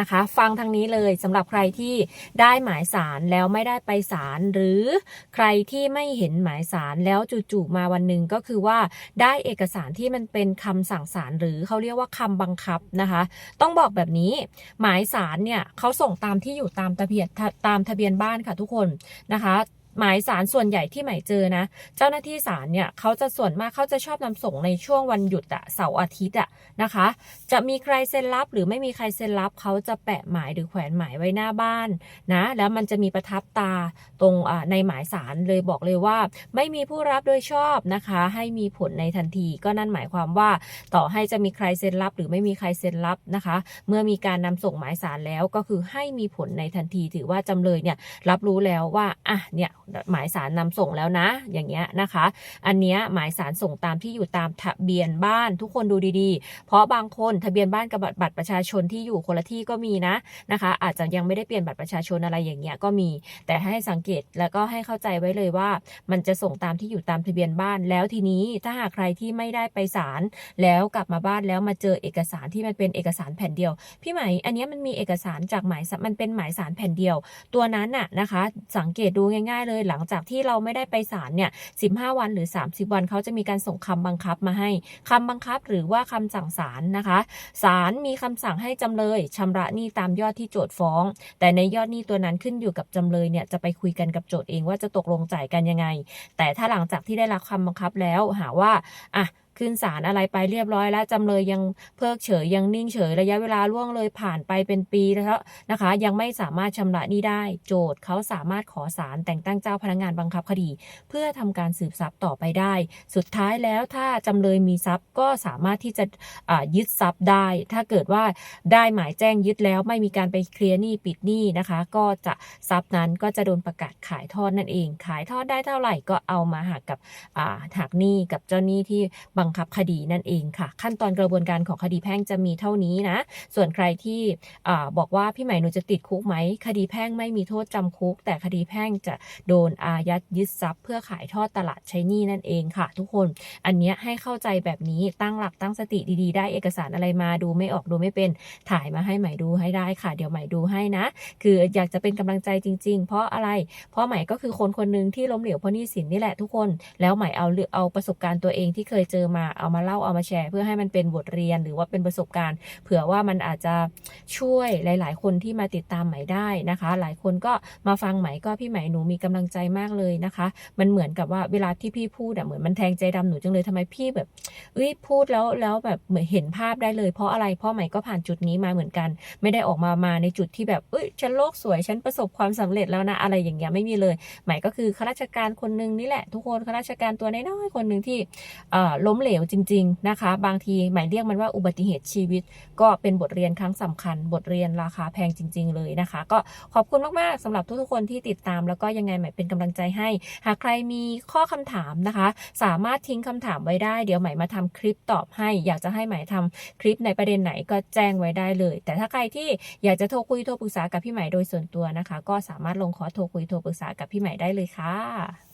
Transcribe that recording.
นะคะ ฟังทางนี้เลยสำหรับใครที่ได้หมายสารแล้วไม่ได้ไปสารหรือใครที่ไม่เห็นหมายสารแล้วจู่ๆมาวันหนึ่งก็คือว่าได้เอกสารที่มันเป็นคำสั่งสารหรือเขาเรียกว่าคำบังคับนะคะ ต้องบอกแบบนี้หมายสารเนี่ยเขาส่งตามที่อยู่ตามทะเบียนตามทะเบียนบ้านค่ะทุกคนนะคะ หมายสารส่วนใหญ่ที่หมายเจอนะ เจ้าหน้าที่ศาลเนี่ยเขาจะส่วนมากเขาจะชอบนำส่งในช่วงวันหยุดอะเสาร์อาทิตย์อะนะคะ จะมีใครเซ็นรับ หรือไม่มีใครเซ็นรับเขาจะแปะหมายหรือแขวนหมายไว้หน้าบ้านนะแล้วมันจะมีประทับตาตรงในหมายสารเลยบอกเลยว่า ไม่มีผู้รับโดยชอบนะคะ ให้มีผลในทันทีก็นั่นหมายความว่าต่อให้จะมีใครเซ็นรับ หรือไม่มีใครเซ็นรับนะคะ เมื่อมีการนำส่งหมายสารแล้วก็คือให้มีผลในทันที ถือว่าจำเลยเนี่ยรับรู้แล้วว่าอะเนี่ยหมายสารนำส่งแล้วนะ อย่างเงี้ยนะคะ อันเนี้ยหมายสารส่งตามที่อยู่ตามทะเบียนบ้านทุกคนดูดีๆ เพราะบางคนทะเบียนบ้านกับบัตรประชาชนที่อยู่คนละที่ก็มีนะนะคะ อาจจะยังไม่ได้เปลี่ยนบัตรประชาชนอะไรอย่างเงี้ยก็มี แต่ให้สังเกตแล้วก็ให้เข้าใจไว้เลยว่า มันจะส่งตามที่อยู่ตามทะเบียนบ้านแล้วทีนี้ถ้าหากใครที่ไม่ได้ไปศาลแล้วกลับมาบ้านแล้วมาเจอเอกสารที่มันเป็นเอกสารแผ่นเดียว พี่ไหมอันเนี้ยมันมีเอกสารจากหมายมันเป็นหมายสารแผ่นเดียว ตัวนั้นน่ะนะคะ สังเกตดูง่าย ๆเลยหลังจากที่เราไม่ได้ไปศาลเนี่ย15วันหรือ 30 วันเขาจะมีการส่งคำบังคับมาให้คำบังคับหรือว่าคำสั่งศาลนะคะศาลมีคำสั่งให้จำเลยชำระหนี้ตามยอดที่โจทย์ฟ้อง แต่ในยอดหนี้ตัวนั้นขึ้นอยู่กับจำเลยเนี่ยจะไปคุยกันกับโจทย์เองว่าจะตกลงจ่ายกันยังไง แต่ถ้าหลังจากที่ได้รับคำบังคับแล้วหาว่าอะ ขึ้นศาลอะไรไปเรียบร้อยแล้วจำเลยยังเพิกเฉยยังนิ่งเฉยระยะเวลาล่วงเลยผ่านไปเป็นปีแล้วนะคะ ยังไม่สามารถชำระหนี้ได้ โจทย์เขาสามารถขอศาลแต่งตั้งเจ้าพนักงานบังคับคดี เพื่อทำการสืบทรัพย์ต่อไปได้ สุดท้ายแล้วถ้าจำเลยมีทรัพย์ก็สามารถที่จะยึดทรัพย์ได้ ถ้าเกิดว่าได้หมายแจ้งยึดแล้วไม่มีการไปเคลียร์หนี้ปิดหนี้นะคะ ก็จะทรัพย์นั้นก็จะโดนประกาศขายทอดนั่นเอง ขายทอดได้เท่าไหร่ก็เอามาหักกับอ่าหักหนี้กับเจ้าหนี้ที่บังคับคดีนั่นเองค่ะ ขั้นตอนกระบวนการของคดีแพ่งจะมีเท่านี้นะ ส่วนใครที่อบอกว่าพี่ใหม่หนูจะติดคุกไหม คดีแพ่งไม่มีโทษจำคุก แต่คดีแพ่งจะโดนอายัดยึดทรัพย์ เพื่อขายทอดตลาดใช้หนี้นั่นเองค่ะ ทุกคนอันเนี้ยให้เข้าใจแบบนี้ตั้งหลักตั้งสติดีๆ ได้เอกสารอะไรมาดูไม่ออกดูไม่เป็นถ่ายมาให้ใหม่ดูให้ได้ค่ะ เดี๋ยวใหม่ดูให้นะ คืออยากจะเป็นกำลังใจจริง ๆ เพราะอะไร เพราะใหม่ก็คือคนคนหนึ่งที่ล้มเหลวเพราะหนี้สินนี่แหละทุกคน แล้วใหม่เอาเรื่อเอาประสบการณ์ตัวเองที่เคยเจอมาเอามาเล่าเอามาแชร์ เพื่อให้มันเป็นบทเรียนหรือว่าเป็นประสบการณ์ เผื่อว่ามันอาจจะช่วยหลาย ๆ คนที่มาติดตามใหม่ได้นะคะ หลายคนก็มาฟังใหม่ก็พี่ใหม่หนูมีกำลังใจมากเลยนะคะ มันเหมือนกับว่าเวลาที่พี่พูดอะเหมือนมันแทงใจดำหนูจังเลยทำไมพี่แบบเอ้ยพูดแล้วแล้วแบบเหมือนเห็นภาพได้เลย เพราะอะไรเพราะใหม่ก็ผ่านจุดนี้มาเหมือนกัน ไม่ได้ออกมามาในจุดที่แบบเอ้ยฉันโลกสวยฉันประสบความสำเร็จแล้วนะอะไรอย่างเงี้ยไม่มีเลย ใหม่ก็คือข้าราชการคนหนึ่งนี่แหละ ทุกคนข้าราชการตัวน้อยๆคนหนึ่งที่ล้มเหลวจริง ๆนะคะ บางทีหมายเรียกมันว่าอุบัติเหตุชีวิต ก็เป็นบทเรียนครั้งสำคัญ บทเรียนราคาแพงจริง ๆ เลยนะคะ ก็ขอบคุณมากๆสำหรับทุกๆคนที่ติดตาม แล้วก็ยังไงหม่เป็นกำลังใจให้ หากใครมีข้อคำถามนะคะ สามารถทิ้งคำถามไว้ได้ เดี๋ยวหม่มาทำคลิปตอบให้ อยากจะให้หม่ทำคลิปในประเด็นไหนก็แจ้งไว้ได้เลย แต่ถ้าใครที่อยากจะโทรคุยโทรปรึกษากับพี่หม่โดยส่วนตัวนะคะ ก็สามารถลงขอโทรคุยโทรปรึกษากับพี่หม่ได้เลยค่ะ